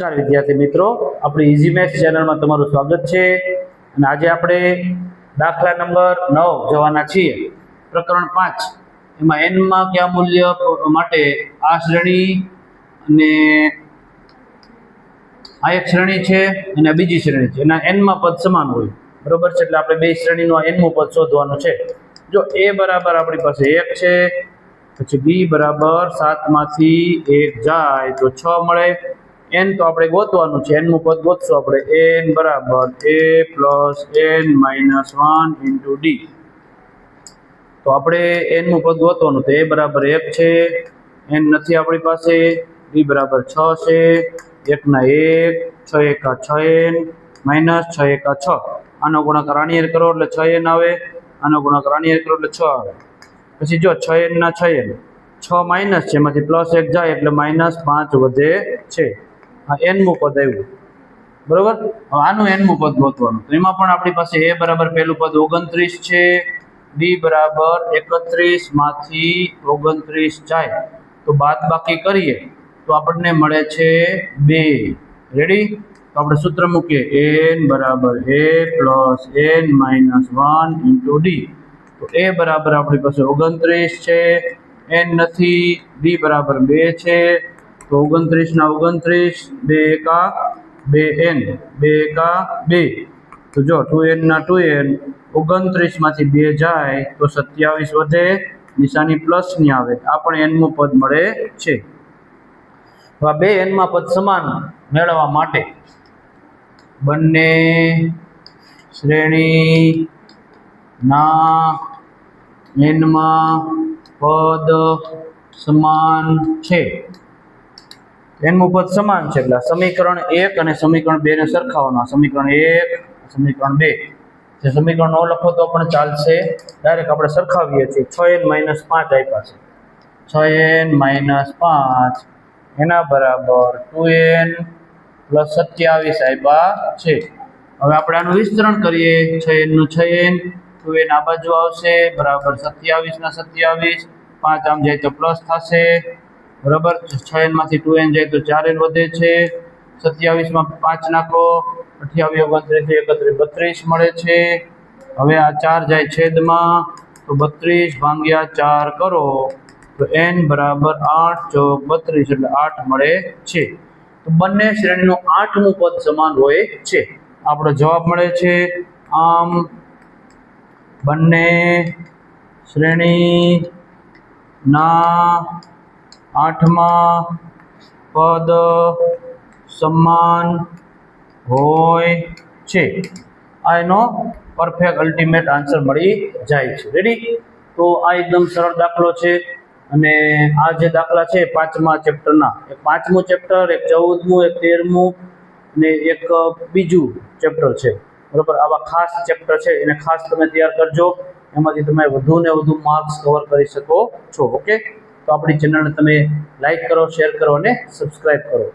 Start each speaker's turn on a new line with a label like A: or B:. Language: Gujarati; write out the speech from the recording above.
A: નમસ્કાર વિદ્યાર્થી મિત્રો. આપણી ઇઝી મેથ્સ ચેનલમાં તમારું સ્વાગત છે. અને આજે આપણે દાખલા નંબર નવ જવાના છીએ. પ્રકરણ પાંચ. એમાં એનમાં કયા મૂલ્ય માટે આ શ્રેણી અને આ એક શ્રેણી છે અને બીજી શ્રેણી છે. એના એનમાં પદ સમાન હોય. બરોબર છે? એટલે આપણે બે શ્રેણીનું આ એનમું પદ શોધવાનું છે. જો એ બરાબર આપણી પાસે એક છે, પછી બી બરાબર સાતમાંથી એક જાય તો છ મળે. એન તો આપણે ગોતવાનું છે. એનનું પદ ગોતશું આપણે. એન બરાબર. A plus n minus one into d તો આપણે એનનું પદ ગોતવાનું તો એ બરાબર એક છે. એન નથી આપણી પાસે. ડી બરાબર છ છે. એકના એક, છ એકા છ એન માઇનસ છ એકા છ. આનો ગુણાકાર આની કરો એટલે છ એન આવે. આનો ગુણાકાર આની કરો એટલે છ આવે. પછી જો છ એનના છ એન છ માઇનસ છે. એમાંથી પ્લસ એક જાય એટલે માઇનસ પાંચ વધે છે. એનમું પદ આવ્યું. બરોબર? આનું એનમું પદ ગોતવાનું. તો એમાં પણ આપણી પાસે એ બરાબર પહેલું પદ ઓગણત્રીસ છે. ડી બરાબર એકત્રીસમાંથી ઓગણત્રીસ જાય. તો બાદ બાકી કરીએ તો આપણને મળે છે બે. રેડી તો આપણે સૂત્ર મૂકીએ. એન બરાબર a plus n minus one into d તો એ બરાબર આપણી પાસે ઓગણત્રીસ છે. એન નથી. ડી બરાબર બે છે. તો ઓગણત્રીસના ઓગણત્રીસ, બે એકા, બે એન, બે એકા, બે. તો જો ટુ એનના ટુ એન ઓગણત્રીસમાંથી બે જાય તો સત્યાવીસ વધે, નિશાની પ્લસની આવે. આ પણ એનનું પદ મળે છે. આ બે એનમાં પદ સમાન મેળવવા માટે બંને શ્રેણી ના એનમાં પદ સમાન છે. એનું પદ સમાન છે. એટલે સમીકરણ એક અને સમીકરણ બે ને સરખાવવાના સમીકરણ એક, સમીકરણ બે. જે સમીકરણ ન લખો તો પણ ચાલશે. ડાયરેક્ટ આપણે સરખાવીએ છીએ. છ એન માઇનસ પાંચ આપ્યા છે. છ એન માઇનસ પાંચ. એના બરાબર ટુ એન પ્લસ સત્યાવીસ આપ્યા છે. હવે આપણે આનું વિસ્તરણ કરીએ. છ એનનું છ એન, ટુ એન આ બાજુ આવશે. બરાબર સત્યાવીસના સત્યાવીસ. પાંચ આમ જાય તો પ્લસ થશે. બરાબર? છ એનમાંથી ટુ એન જાય તો ચાર એન વધે છે. સત્યાવીસમાં પાંચ નાખો. અઠ્યાવીસ ઓગણત્રીસ એકત્રીસ. બત્રીસ મળે છે. હવે આ ચાર જાય છેદમાં. તો બત્રીસ ભાંગ્યા ચાર કરો. તો એન બરાબર આઠ ચોક બત્રીસ એટલે આઠ મળે છે. તો બંને શ્રેણીનું આઠમું પદ સમાન હોય છે. આપણો જવાબ મળે છે આમ બંને શ્રેણી ના આઠમા પદ સમાન હોય છે. આ એનો પરફેક્ટ અલ્ટિમેટ આન્સર મળી જાય છે. રેડી તો આ એકદમ સરળ દાખલો છે અને આ જે દાખલા છે પાંચમા ચેપ્ટરના એક પાંચમું ચેપ્ટર એક ચૌદમું, એક તેરમું ને એક બીજું ચેપ્ટર છે. બરાબર? આવા ખાસ ચેપ્ટર છે. એને ખાસ તમે તૈયાર કરજો. એમાંથી તમે વધુ ને વધુ માર્ક્સ કવર કરી શકો છો. ઓકે તો આપણી ચેનલને તમે લાઈક કરો શેર કરો અને સબસ્ક્રાઈબ કરો.